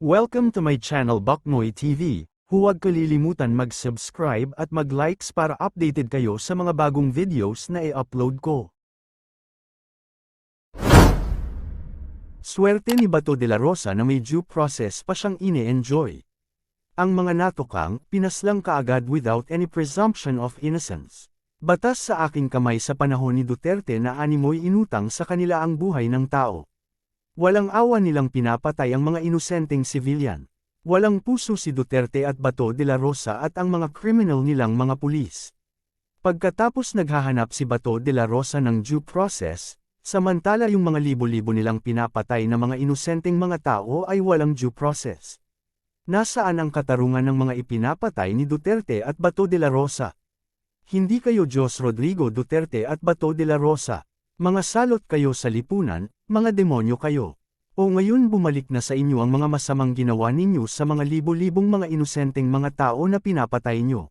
Welcome to my channel Baknoy TV. Huwag kalilimutan mag-subscribe at mag-likes para updated kayo sa mga bagong videos na i-upload ko. Swerte ni Bato de la Rosa na may due process pa siyang ine-enjoy. Ang mga natukang, pinaslang kaagad without any presumption of innocence. Batas sa aking kamay sa panahon ni Duterte na animoy inutang sa kanila ang buhay ng tao. Walang awa nilang pinapatay ang mga inosenteng civilian. Walang puso si Duterte at Bato de la Rosa at ang mga criminal nilang mga pulis. Pagkatapos naghahanap si Bato de la Rosa ng due process, samantala yung mga libo-libo nilang pinapatay na mga inosenteng mga tao ay walang due process. Nasaan ang katarungan ng mga ipinapatay ni Duterte at Bato de la Rosa? Hindi kayo Diyos Rodrigo Duterte at Bato de la Rosa. Mga salot kayo sa lipunan, mga demonyo kayo. O ngayon bumalik na sa inyo ang mga masamang ginawa ninyo sa mga libo-libong mga inosenteng mga tao na pinapatay nyo.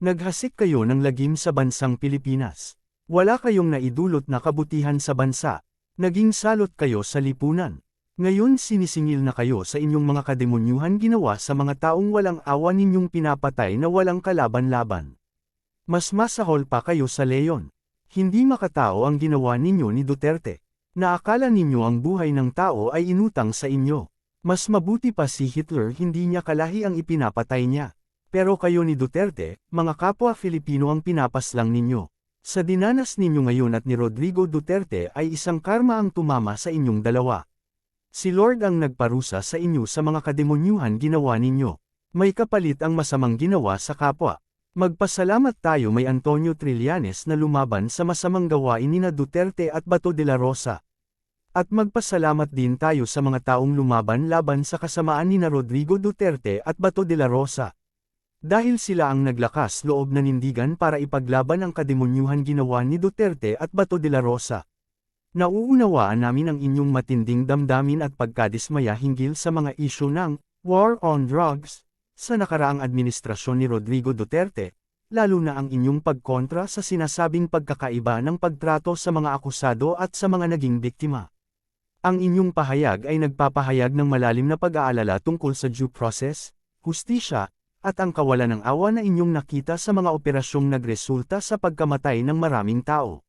Naghasik kayo ng lagim sa bansang Pilipinas. Wala kayong naidulot na kabutihan sa bansa. Naging salot kayo sa lipunan. Ngayon sinisingil na kayo sa inyong mga kademonyuhan ginawa sa mga taong walang awa ninyong pinapatay na walang kalaban-laban. Mas masahol pa kayo sa leyon. Hindi makatao ang ginawa ninyo ni Duterte. Naakala ninyo ang buhay ng tao ay inutang sa inyo. Mas mabuti pa si Hitler hindi niya kalahi ang ipinapatay niya. Pero kayo ni Duterte, mga kapwa Filipino ang pinapaslang ninyo. Sa dinanas ninyo ngayon at ni Rodrigo Duterte ay isang karma ang tumama sa inyong dalawa. Si Lord ang nagparusa sa inyo sa mga kademonyuhan ginawa ninyo. May kapalit ang masamang ginawa sa kapwa. Magpasalamat tayo may Antonio Trillanes na lumaban sa masamang gawain ni na Duterte at Bato de la Rosa. At magpasalamat din tayo sa mga taong lumaban laban sa kasamaan ni na Rodrigo Duterte at Bato de la Rosa. Dahil sila ang naglakas loob na nindigan para ipaglaban ang kademonyuhan ginawa ni Duterte at Bato de la Rosa. Nauunawaan namin ang inyong matinding damdamin at pagkadismaya hinggil sa mga isyu ng war on drugs, sa nakaraang administrasyon ni Rodrigo Duterte, lalo na ang inyong pagkontra sa sinasabing pagkakaiba ng pagtrato sa mga akusado at sa mga naging biktima. Ang inyong pahayag ay nagpapahayag ng malalim na pag-aalala tungkol sa due process, hustisya, at ang kawalan ng awa na inyong nakita sa mga operasyong nagresulta sa pagkamatay ng maraming tao.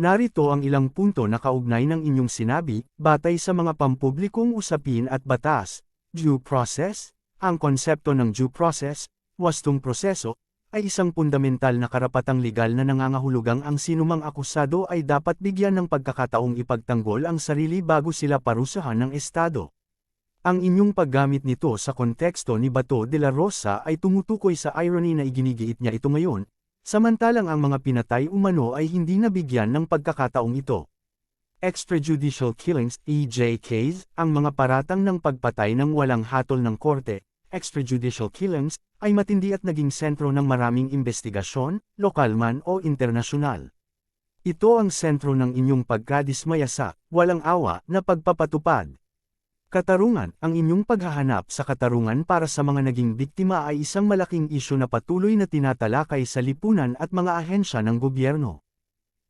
Narito ang ilang punto na kaugnay ng inyong sinabi, batay sa mga pampublikong usapin at batas, due process, ang konsepto ng due process, wastong proseso, ay isang fundamental na karapatang legal na nangangahulugang ang sinumang akusado ay dapat bigyan ng pagkakataong ipagtanggol ang sarili bago sila parusahan ng Estado. Ang inyong paggamit nito sa konteksto ni Bato de la Rosa ay tumutukoy sa irony na iginigiit niya ito ngayon, samantalang ang mga pinatay umano ay hindi nabigyan ng pagkakataong ito. Extrajudicial killings, EJKs, ang mga paratang ng pagpatay ng walang hatol ng korte, extrajudicial killings, ay matindi at naging sentro ng maraming investigasyon, lokal man o internasyonal. Ito ang sentro ng inyong pagkadismaya sa, walang awa, na pagpapatupad. Katarungan, ang inyong paghahanap sa katarungan para sa mga naging biktima ay isang malaking isyu na patuloy na tinatalakay sa lipunan at mga ahensya ng gobyerno.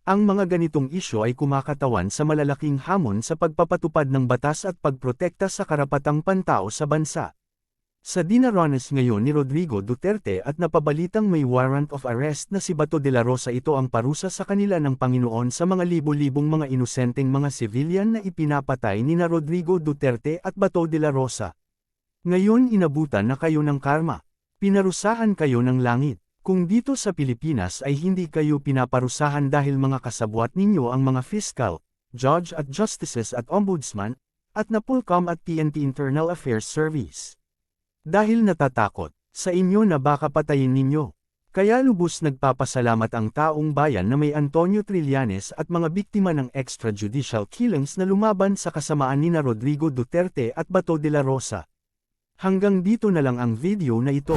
Ang mga ganitong isyu ay kumakatawan sa malalaking hamon sa pagpapatupad ng batas at pagprotekta sa karapatang pantao sa bansa. Sa dinaranas ngayon ni Rodrigo Duterte at napabalitang may warrant of arrest na si Bato de la Rosa ito ang parusa sa kanila ng Panginoon sa mga libo-libong mga inosenteng mga civilian na ipinapatay ni na Rodrigo Duterte at Bato de la Rosa. Ngayon inabutan na kayo ng karma. Pinarusahan kayo ng langit. Kung dito sa Pilipinas ay hindi kayo pinaparusahan dahil mga kasabwat ninyo ang mga fiscal, judge at justices at ombudsman, at napulcom at PNP Internal Affairs Service. Dahil natatakot sa inyo na baka patayin ninyo. Kaya lubos nagpapasalamat ang taong bayan na may Antonio Trillanes at mga biktima ng extrajudicial killings na lumaban sa kasamaan ni na Rodrigo Duterte at Bato de la Rosa. Hanggang dito na lang ang video na ito.